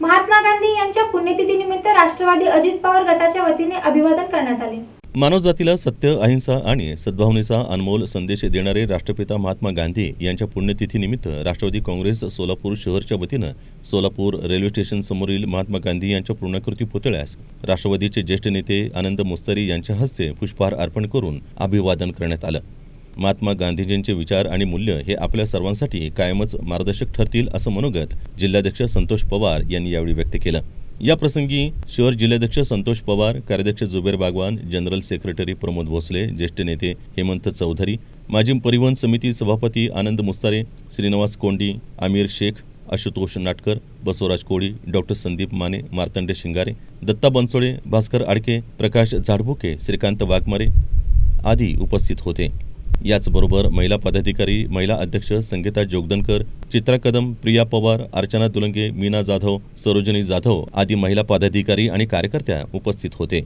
महात्मा गांधी यांच्या पुण्यतिथीनिमित्त राष्ट्रवादी अजित पवार गटाच्या वतीने अभिवादन करण्यात आले. मानवजातीला सत्य अहिंसा आणि सद्भावनेचा अनमोल संदेश देणारे राष्ट्रपिता महात्मा गांधी यांच्या पुण्यतिथीनिमित्त राष्ट्रवादी काँग्रेस सोलापूर शहरच्या वतीनं सोलापूर रेल्वे स्टेशन समोरील महात्मा गांधी यांच्या पूर्णाकृती पुतळ्यास राष्ट्रवादीचे ज्येष्ठ नेते आनंद मुस्तरी यांच्या हस्ते पुष्पहार अर्पण करून अभिवादन करण्यात आलं. महात्मा गांधीजींचे विचार आणि मूल्य हे आपल्या सर्वांसाठी कायमच मार्गदर्शक ठरतील असं मनोगत जिल्हाध्यक्ष संतोष पवार यांनी यावेळी व्यक्त केलं. या प्रसंगी शहर जिल्हाध्यक्ष संतोष पवार कार्याध्यक्ष जुबेर बागवान जनरल सेक्रेटरी प्रमोद भोसले ज्येष्ठ नेते हेमंत चौधरी माजी परिवहन समिती सभापती आनंद मुस्तारे श्रीनिवास कोंडी आमिर शेख आशुतोष नाटकर बसवराज कोळी डॉक्टर संदीप माने मार्तंडे शिंगारे दत्ता बनसोडे भास्कर आडके प्रकाश झाडभुके श्रीकांत वाघमारे आदी उपस्थित होते. याचबरोबर महिला पदाधिकारी महिला अध्यक्ष संगीता जोगदनकर चित्रा कदम प्रिया पवार अर्चना दुलंगे मीना जाधव सरोजनी जाधव आदी महिला पदाधिकारी आणि कार्यकर्त्या उपस्थित होते.